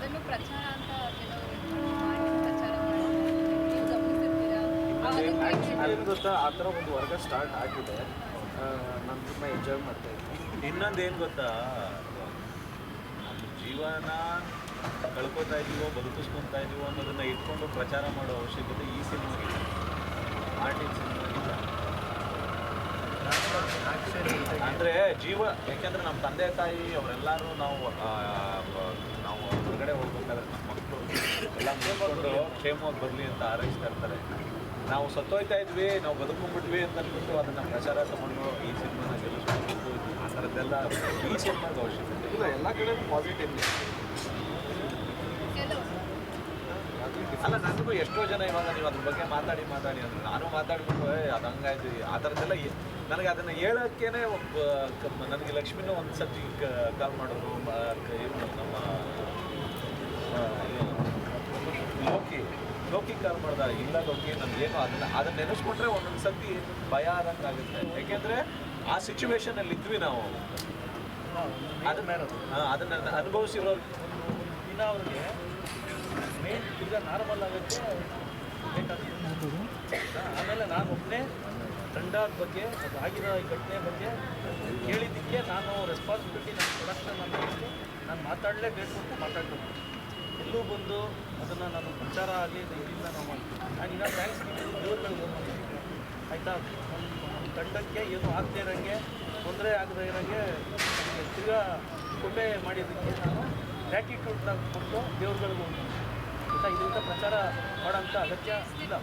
ಅದನ್ನು ಪ್ರಚಾರ ಅಂತ ಕೆಲವರು ಗೊತ್ತಾ ಆ ಥರ ಒಂದು ವರ್ಗ ಸ್ಟಾರ್ಟ್ ಆಗಿದೆ. ನಾನು ತುಂಬ ಎಂಜಾಯ್ ಮಾಡ್ತಾ ಇದ್ದೀನಿ. ಏನು ಗೊತ್ತಾ? ನಮ್ಮ ಜೀವನ ಕಳ್ಕೊತಾ ಇದೀವೋ ಬದುಕಿಸ್ಕೊತಾ ಇದೀವೋ ಅನ್ನೋದನ್ನ ಇಟ್ಕೊಂಡು ಪ್ರಚಾರ ಮಾಡೋ ಅವಶ್ಯಕತೆ ಈ ಸಿನಿಮಾಗೆ ಆರ್ಟಿನ್ ಸಿನಿಮಾಗಿಲ್ಲ ಅಂದರೆ ಜೀವ ಯಾಕೆಂದ್ರೆ ನಮ್ಮ ತಂದೆ ತಾಯಿ ಅವರೆಲ್ಲರೂ ನಾವು ಬ- ಹೋಗ್ಬೇಕಾದ್ರೆ ನಮ್ಮ ಮಕ್ಕಳು ಎಲ್ಲ ಮುಗಿಸ್ಕೊಂಡು ಕ್ಷೇಮವಾಗಿ ಬರಲಿ ಅಂತ ಹಾರೈಸ್ತಾ ಇರ್ತಾರೆ. ನಾವು ಸತ್ತೋಯ್ತಾ ಇದ್ವಿ ನಾವು ಬದುಕೊಂಡ್ಬಿಟ್ವಿ ಅಂತ ಅಂದ್ಬಿಟ್ಟು ಅದನ್ನು ಪ್ರಚಾರ ತಗೊಂಡು ಈ ಸಿನಿಮಾನ ಗೆಲ್ಲಿಸ್ಕೊಂಡು ಆ ಥರದ್ದೆಲ್ಲ ಈ ಸಿನಿಮಾದ ಅವಶ್ಯಕತೆ ಇಲ್ಲ. ಎಲ್ಲ ಕಡೆ ಪಾಸಿಟಿವ್ ಅಲ್ಲ ನನಗೂ ಎಷ್ಟೋ ಜನ ಇವಾಗ ನೀವು ಅದ್ರ ಬಗ್ಗೆ ಮಾತಾಡಿ ಮಾತಾಡಿ ಅಂದ್ರೆ ನಾನು ಮಾತಾಡಿಬಿಟ್ಟು "ಏ, ಅದು ಹಂಗಾಯ್ತು. ಆ ಥರದ್ದೆಲ್ಲ ನನಗೆ ಅದನ್ನು ಹೇಳೋಕ್ಕೇನೆ ನನಗೆ ಲಕ್ಷ್ಮಿನೂ ಒಂದು ಸರ್ತಿ ಕಾಲ್ ಮಾಡಿದ್ರು ಮ- ಕ- ಇವ್ನು ನಮ್ಮ ಆ, ಇವ್ನು ಲೋಕಿ ಲೋಕಿ ಕಾಲ್ ಮಾಡ್ದ ಇಲ್ಲ ಲೋಕಿ ನಮ್ಗೇನು ಅದನ್ನ ಅದನ್ನ ನೆನೆಸ್ಕೊಂಡ್ರೆ ಒಂದೊಂದು ಸರ್ತಿ ಭಯ ಆದಂಗೆ ಆಗುತ್ತೆ. ಯಾಕೆಂದ್ರೆ ಆ ಸಿಚುವೇಶನಲ್ಲಿ ಇದ್ವಿ ನಾವು. ಅದನ್ನ ಅನುಭವಿಸಿರೋ ಅದನ್ನ ಅನುಭವಿಸಿರೋರು. ದಿನ ಅವ್ರಿಗೆ ಮೇನ್ ಈಗ ನಾರ್ಮಲ್ ಆಗುತ್ತೆ. ಆಮೇಲೆ ನಾನು ಒಬ್ಬನೇ ತಂಡದ ಬಗ್ಗೆ ಆಗಿರೋ ಈ ಘಟನೆ ಬಗ್ಗೆ ಕೇಳಿದ್ದಕ್ಕೆ ನಾನು ರೆಸ್ಪಾನ್ಸಿಬಿಲಿಟಿ ನನ್ನ ಪ್ರೊಡಕ್ಷನ್ ನಾನು ಮಾತಾಡಲೇಬೇಕು ಅಂತ ಮಾತಾಡಬೇಕು ಎಲ್ಲೂ ಬಂದು ಅದನ್ನು ನಾನು ಪ್ರಚಾರ ಆಗಲಿ ಇದರಿಂದ ನಾವು ಮಾಡ್ತೀನಿ ನಾನು ಇನ್ನೂ ಥ್ಯಾಂಕ್ಸ್ ದೇವ್ರುಗಳಿಗೆ ಹೋಗ್ತೀನಿ ಆಯಿತಾ? ನಮ್ಮ ತಂಡಕ್ಕೆ ಏನು ಆಗದೇ ಇರೋಂಗೆ, ತೊಂದರೆ ಆಗದೇ ಇರೋಂಗೆ ತಿರ್ಗಾ ಕೊಬ್ಬೆ ಮಾಡಿದ್ದಕ್ಕೆ ನಾನು ಗ್ರ್ಯಾಟಿಟ್ಯೂಡ್ನ ಕೊಟ್ಟು ದೇವ್ರುಗಳಿಗೂ ಆಯಿತಾ? ಇದರಿಂದ ಪ್ರಚಾರ ಮಾಡೋಂಥ ಅಗತ್ಯ ಇಲ್ಲ.